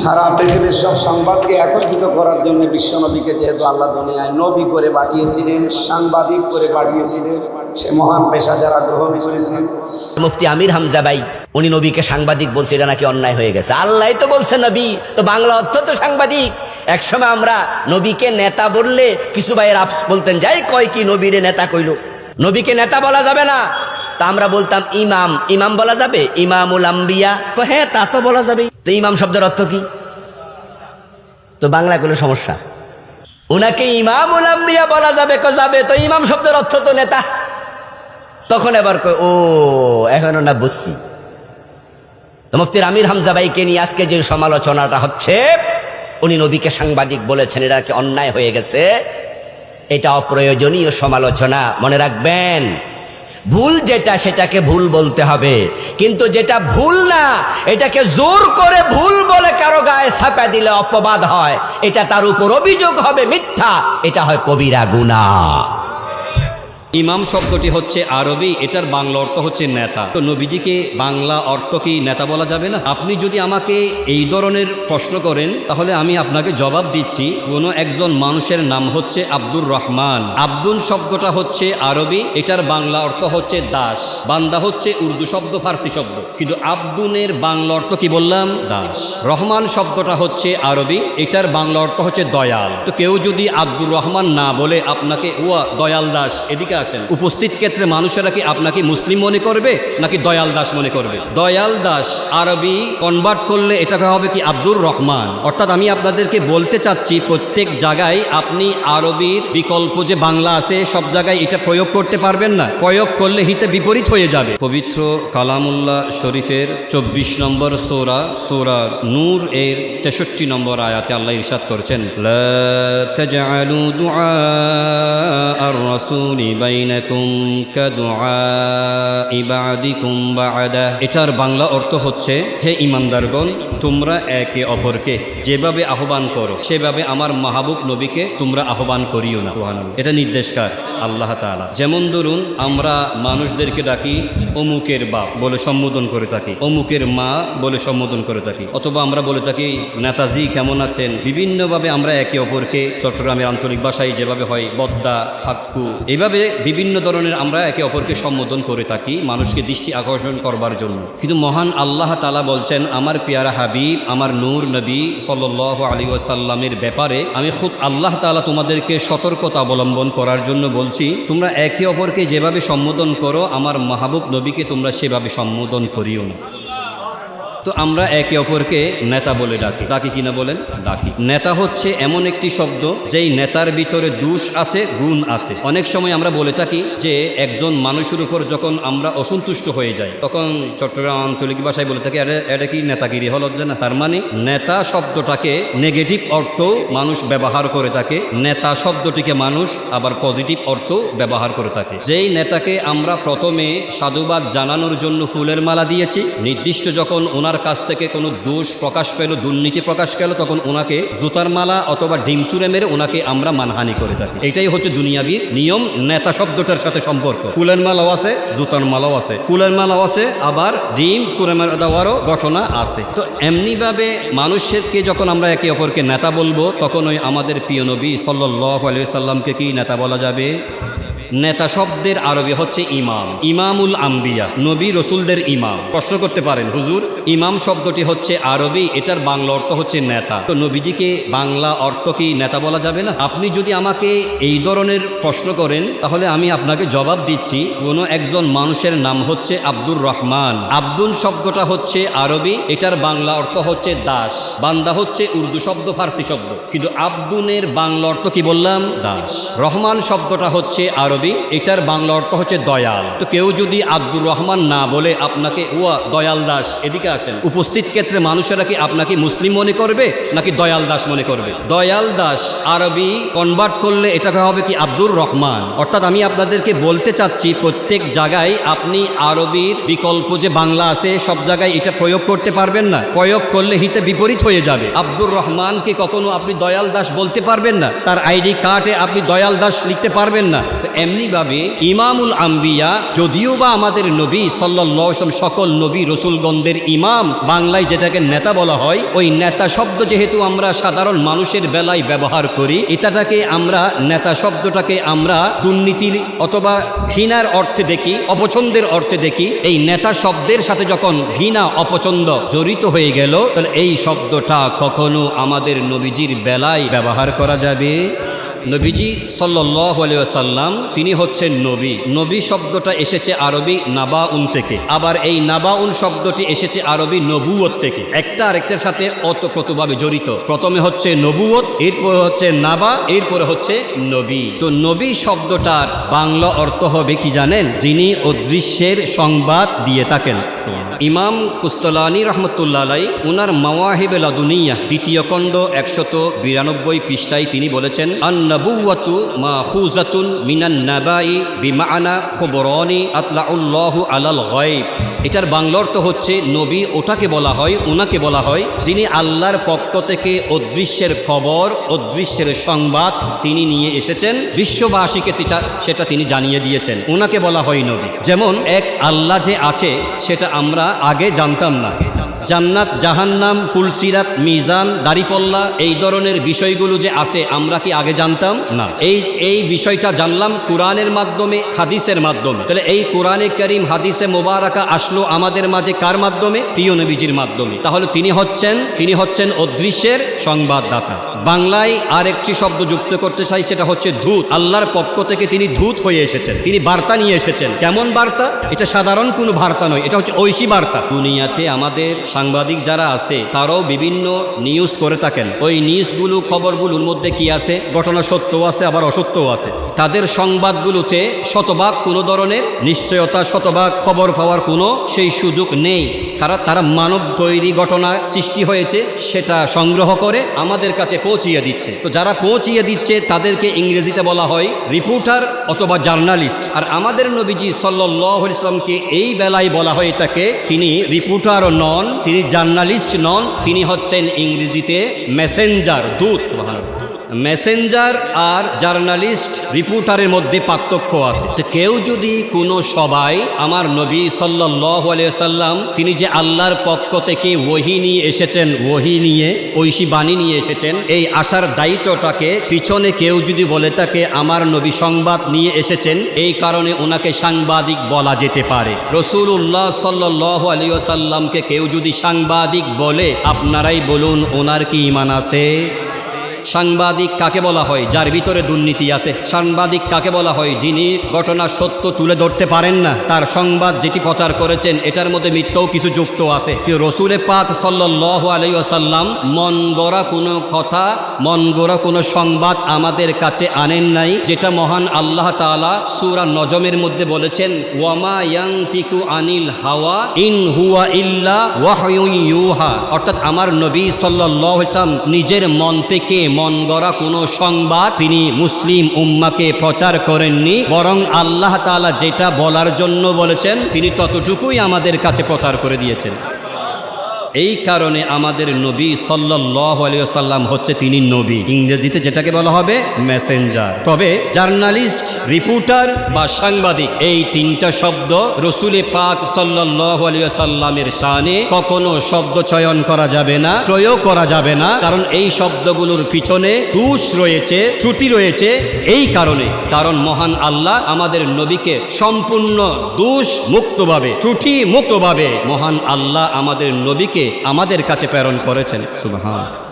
সারা পৃথিবীর সব সংবাদকে একত্রিত করার জন্য বিশ্বনবীকে যেহেতু আল্লাহ দুনিয়ায় নবী করে পাঠিয়েছিলেন, সাংবাদিক করে পাঠিয়েছিলেন, সে মহান পেশা যারা গ্রহণ করেছেন। মুফতি আমির হামজা ভাই, উনি নবীকে সাংবাদিক বলছে, এটা নাকি অন্যায় হয়ে গেছে। আল্লাহ তো বলছে নবী, তো বাংলা অর্থ তো সাংবাদিক। একসময় আমরা নবীকে নেতা বললে কিছু ভাইয়ের আপস বলতেন, যাই কয় কি নবীরে নেতা কইল? নবীকে নেতা বলা যাবে না। তা আমরা বলতাম, ইমাম। ইমাম বলা যাবে, ইমামুল আম্বিয়া। হ্যাঁ তা তো বলা যাবে তো ইমাম শব্দের অর্থ কি? তো বাংলা কোনো সমস্যা? ওনাকে ইমাম আম্বিয়া বলা যাবে কো যাবে, তো ইমাম শব্দের অর্থ তো নেতা। তখন এবার ও, এখন না বুঝছি। মুফতির আমির হামজা ভাইকে নিয়ে আজকে যে সমালোচনাটা হচ্ছে, উনি নবীকে সাংবাদিক বলেছেন এটা কি অন্যায় হয়ে গেছে। এটা অপ্রয়োজনীয় সমালোচনা, মনে রাখবেন। ভুল যেটা সেটাকে ভুল বলতে হবে। কিন্তু যেটা ভুল না, এটাকে জোর করে ভুল বলে কারও গায়ে ছাপা দিলে অপবাদ হয়। এটা তার উপর অভিযোগ হবে মিথ্যা। এটা হয় কবিরা গুণা ইমাম শব্দটি হচ্ছে আরবি, এটার বাংলা অর্থ হচ্ছে নেতা। তো নবীজিকে বাংলা অর্থ কি নেতা বলা যাবে না? আপনি যদি আমাকে এই ধরনের প্রশ্ন করেন, তাহলে আমি আপনাকে জবাব দিচ্ছি, কোনো একজন মানুষের নাম হচ্ছে আব্দুর রহমান। আব্দুল শব্দটা হচ্ছে আরবি, এটার বাংলা অর্থ হচ্ছে দাস। বান্দা হচ্ছে উর্দু শব্দ, ফার্সি শব্দ। কিন্তু আব্দুনের বাংলা অর্থ কি বললাম? দাস। রহমান শব্দটা হচ্ছে আরবি, এটার বাংলা অর্থ হচ্ছে দয়াল। তো কেউ যদি আব্দুর রহমান না বলে আপনাকে ওয়া দয়াল দাস, এদিকে আসেন উপস্থিত ক্ষেত্রে মানুষেরা কি আপনাকে মুসলিম মনে করবে নাকি দয়াল দাস মনে করবে? দয়াল দাস আরবি কনভার্ট করলে এটাকে হবে কি আব্দুর রহমান। অর্থাৎ আমি আপনাদেরকে বলতে চাচ্ছি প্রত্যেক জায়গায় আপনি আরবির বিকল্প যে বাংলা আছে সব জায়গায় এটা প্রয়োগ করতে পারবেন না। প্রয়োগ করলে হিতে বিপরীত হয়ে যাবে। পবিত্র কালামুল্লাহ শরীফের চব্বিশ নম্বর সোরা সোরা নূর এর তেষট্টি নম্বর আয়াতে আল্লাহ ইরশাদ করছেন লা তাজআলু দুআ আর রাসূলি বাইনাকুম কাদুআ ইবাদিকুম বা'দা এটার বাংলা অর্থ হচ্ছে, হে ইমানদারগণ, তোমরা একে অপরকে যেভাবে আহ্বান করো, সেভাবে আমার মাহবুব নবীকে তোমরা আহ্বান করিও না। এটা নির্দেশকার আল্লাহ তাআলা। যেমন ধরুন, আমরা মানুষদেরকে ডাকি অমুকের বাপ বলে সম্বোধন করে থাকি, অমুকের মা বলে সম্বোধন করে থাকি, অথবা আমরা বলে থাকি, নেতাজি কেমন আছেন? বিভিন্নভাবে আমরা একে অপরকে চট্টগ্রামের আঞ্চলিক ভাষায় যেভাবে হয়, বদ্দা, হাক্কু এইভাবে বিভিন্ন ধরনের আমরা একে অপরকে সম্বোধন করে থাকি, মানুষকে দৃষ্টি আকর্ষণ করবার জন্য। কিন্তু মহান আল্লাহ তালা বলছেন, আমার পিয়ারা হাবিব, আমার নূর নবী সাল আলী ওয়াসাল্লামের ব্যাপারে আমি খুব আল্লাহ তালা তোমাদেরকে সতর্কতা অবলম্বন করার জন্য বলছি, তোমরা একে অপরকে যেভাবে সম্বোধন করো, আমার মাহবুব নবীকে তোমরা সেভাবে সম্বোধন করিও না। তো আমরা একে অপরকে নেতা বলে ডাকি। ডাকি কিনা বলেন? ডাকি। নেতা হচ্ছে এমন একটি শব্দ যেই নেতার ভিতরে দোষ আছে, গুণ আছে। অনেক সময় আমরা বলে থাকি যে একজন মানুষের উপর যখন আমরা অসন্তুষ্ট হয়ে যাই, তখন চট্টগ্রাম আঞ্চলিক ভাষায় বলে থাকি এটা কি নেতাগিরি হল যে না? তার মানে নেতা শব্দটাকে নেগেটিভ অর্থ মানুষ ব্যবহার করে থাকে, নেতা শব্দটিকে মানুষ আবার পজিটিভ অর্থ ব্যবহার করে থাকে। যেই নেতাকে আমরা প্রথমে সাধুবাদ জানানোর জন্য ফুলের মালা দিয়েছি, নির্দিষ্ট যখন ওনার কাছ থেকে কোনো দোষ প্রকাশ পেল, দুর্নীতি প্রকাশ পেল, তখন ওনাকে জুতার মালা অথবা ডিম চুরে মেরে ওনাকে আমরা মানহানি করে থাকি। এটাই হচ্ছে দুনিয়াবির নিয়ম, নেতা শব্দটার সাথে সম্পর্ক। ফুলের মালাও আছে, জুতার মালাও আছে। ফুলের মালাও আছে, আবার ডিম, চুরে মেরে দেওয়ারও ঘটনা আছে। তো এমনিভাবে মানুষকে যখন আমরা একে অপরকে নেতা বলব তখন ওই আমাদের প্রিয় নবী সাল্লাহ আলিয়া সাল্লামকে কি নেতা বলা যাবে? নেতা শব্দের আরবি হচ্ছে ইমাম। ইমামুল আম্বিয়া, নবী রসুলদের ইমাম। প্রশ্ন করতে পারেন, হুজুর, ইমাম শব্দটি হচ্ছে আরবি, এটার বাংলা অর্থ হচ্ছে নেতা। তো নবীজিকে বাংলা অর্থ কি নেতা বলা যাবে না? আপনি যদি আমাকে এই ধরনের প্রশ্ন করেন, তাহলে আমি আপনাকে জবাব দিচ্ছি, কোনো একজন মানুষের নাম হচ্ছে আব্দুর রহমান। আব্দুল শব্দটা হচ্ছে আরবি, এটার বাংলা অর্থ হচ্ছে দাস। বান্দা হচ্ছে উর্দু শব্দ, ফার্সি শব্দ। কিন্তু আব্দুনের বাংলা অর্থ কি বললাম? দাস। রহমান শব্দটা হচ্ছে আরবি। এটার বাংলা অর্থ হচ্ছে দয়াল। তো কেউ যদি আব্দুর রহমান না বলে আপনাকে ওয়া দয়াল দাস, এদিকে আসেন। উপস্থিত ক্ষেত্রে মানুষেরা কি আপনাকে মুসলিম মনে করবে, নাকি দয়াল দাস মনে করবে? দয়াল দাস আরবি কনভার্ট করলে এটাকে হবে কি আব্দুর রহমান। অর্থাৎ আমি আপনাদেরকে বলতে চাচ্ছি, প্রত্যেক জায়গায় আপনি আরবির বিকল্প যে বাংলা আছে, সব জায়গায় এটা প্রয়োগ করতে পারবেন না। প্রয়োগ করলে হিতে বিপরীত হয়ে যাবে। আব্দুর রহমানকে কখনো আপনি দয়াল দাস বলতে পারবেন না? তার আইডি কার্ডে আপনি দয়াল দাস লিখতে পারবেন না। তো এমনিভাবে ইমামুল আম্বিয়া, যদিও বা আমাদের নবী সাল্লাম সকল নবী রসুলগন্ধের ইমাম, বাংলায় যেটাকে নেতা বলা হয়, ওই নেতা শব্দ যেহেতু আমরা সাধারণ মানুষের বেলায় ব্যবহার করি, এটাটাকে আমরা, নেতা শব্দটাকে আমরা দুর্নীতির অথবা ঘৃণার অর্থে দেখি, অপছন্দের অর্থে দেখি, এই নেতা শব্দের সাথে যখন ঘৃণা, অপছন্দ জড়িত হয়ে গেল, তাহলে এই শব্দটা কখনো আমাদের নবীজির বেলায় ব্যবহার করা যাবে? নবীজি সাল্লাম তিনি হচ্ছেন নবী। নবী শব্দটা এসেছে আরবি নাবাউন থেকে। আবার এই নাবাউন শব্দটি এসেছে আরবি নবুয়ত থেকে। একটা আরেকটার সাথে অতপ্রতভাবে জড়িত। প্রথমে হচ্ছে নবুয়ত এরপরে হচ্ছে নাবা, এরপরে হচ্ছে নবী। তো নবী শব্দটার বাংলা অর্থ হবে কি জানেন? যিনি অদৃশ্যের সংবাদ দিয়ে থাকেন। ইমাম কুস্তলানি রহমতুল্লাহ উনার মাওয়াহিবে লাদুনিয়া দ্বিতীয় কণ্ড একশত বিরানব্বই পৃষ্ঠায় তিনি বলেছেন আন্নাবুয়াতু মা হুজাতুন মিনান নাবাই বিমাআনা খবরনি আতলাউল্লাহ আলাল গায়ব এটার বাংলার অর্থ হচ্ছে নবী ওটাকে বলা হয় ওনাকে বলা হয়, যিনি আল্লাহর পক্ষ থেকে অদৃশ্যের খবর, অদৃশ্যের সংবাদ তিনি নিয়ে এসেছেন, বিশ্ববাসীকে সেটা তিনি জানিয়ে দিয়েছেন। ওনাকে বলা হয় নবী। যেমন, এক আল্লাহ যে আছে, সেটা আমরা আগে জানতাম না। জান্নাত, জাহান্নাম, ফুলসিরাত, মিজান, দাড়িপল্লা, এই ধরনের বিষয়গুলো যে আছে, আমরা কি আগে জানতাম? না। এই এই বিষয়টা জানলাম কোরআনের মাধ্যমে, হাদিসের মাধ্যমে। তাহলে এই কোরআনে করিম হাদিসে মোবারকা আসলো আমাদের মাঝে কার মাধ্যমে? প্রিয় নবীজির মাধ্যমে। তাহলে তিনি হচ্ছেন তিনি হচ্ছেন অদৃশ্যের সংবাদদাতা। বাংলায় আর একটি শব্দ যুক্ত করতে চাই, সেটা হচ্ছে ধূত। আল্লাহর পক্ষ থেকে তিনি ধূত হয়ে এসেছেন। তিনি বার্তা নিয়ে এসেছেন। কেমন বার্তা? এটা সাধারণ কোনো বার্তা নয়, এটা হচ্ছে ঐশী বার্তা। দুনিয়াতে আমাদের সাংবাদিক যারা আছে, তারাও বিভিন্ন নিউজ করে থাকেন। ওই নিউজগুলো খবরগুলোর মধ্যে কি আছে? ঘটনা সত্যও আছে, আবার অসত্যও আছে। তাদের সংবাদগুলোতে শতভাগ কোনো ধরনের নিশ্চয়তা, শতভাগ খবর পাওয়ার কোনো সেই সুযোগ নেই। তারা তারা মানব তৈরি ঘটনা সৃষ্টি হয়েছে, সেটা সংগ্রহ করে আমাদের কাছে পৌঁছিয়ে দিচ্ছে। তো যারা পৌঁছিয়ে দিচ্ছে, তাদেরকে ইংরেজিতে বলা হয় রিপোর্টার অথবা জার্নালিস্ট। আর আমাদের নবীজি সাল্লাহ ইসলামকে এই বেলায় বলা হয় তাকে, তিনি রিপোর্টার নন, তিনি জার্নালিস্ট নন, তিনি হচ্ছেন ইংরেজিতে মেসেঞ্জার, দূত মেসেঞ্জার আর জার্নালিস্ট রিপোর্টারের মধ্যে পার্থক্য আছে। কেউ যদি কোনো সবাই আমার নবী সাল্লাম তিনি যে আল্লাহর পক্ষ থেকে ওহি নিয়ে এসেছেন, ওহি নিয়ে, ঐশী বাণী নিয়ে এসেছেন, এই আসার দায়িত্বটাকে পিছনে কেউ যদি বলে থাকে আমার নবী সংবাদ নিয়ে এসেছেন, এই কারণে ওনাকে সাংবাদিক বলা যেতে পারে। রসুল্লাহ সাল্লাহ আলিয়াল্লামকে কেউ যদি সাংবাদিক বলে, আপনারাই বলুন ওনার কি ইমান আছে? সাংবাদিক কাকে বলা হয়? যার ভিতরে দুর্নীতি আছে। সাংবাদিক কাকে বলা হয়? যিনি ঘটনা সত্য তুলে ধরতে পারেন না। তার সংবাদ যেটি প্রচার করেছেন, এটার মধ্যে মিথ্যাও কিছু যুক্ত আছে। রসুলে পাক সাল্লাহ আলাইসাল্লাম মন গড়া কোনো কথা, মন গড়া কোনো সংবাদ আমাদের কাছে আনেন নাই, যেটা মহান আল্লাহ তাআলা সুরা নজমের মধ্যে বলেছেন, ওয়ামা ইয়াং টিকু আনিল হাওয়া ইন হুয়া ইল্লা ইউহা। অর্থাৎ আমার নবী ওয়াসাল্লাম নিজের মন থেকে মন গড়া কোনো সংবাদ তিনি মুসলিম উম্মাকে প্রচার করেননি, বরং আল্লাহ তালা যেটা বলার জন্য বলেছেন, তিনি ততটুকুই আমাদের কাছে প্রচার করে দিয়েছেন। এই কারণে আমাদের নবী সাল্লাম হচ্ছে তিনি নবী। ইংরেজিতে যেটাকে বলা হবে মেসেঞ্জার। তবে জার্নালিস্ট, রিপোর্টার বা সাংবাদিক এই তিনটা শব্দ রসুলে পাক সাল্লাহ সাল্লামের শানে কখনো শব্দ চয়ন করা যাবে না, প্রয়োগ করা যাবে না। কারণ এই শব্দগুলোর পিছনে দোষ রয়েছে, ত্রুটি রয়েছে। এই কারণে কারণ মহান আল্লাহ আমাদের নবীকে সম্পূর্ণ দোষ মুক্তভাবে ত্রুটি মুক্তভাবে মহান আল্লাহ আমাদের নবীকে আমাদের কাছে প্রেরণ করেছেন সুবহান।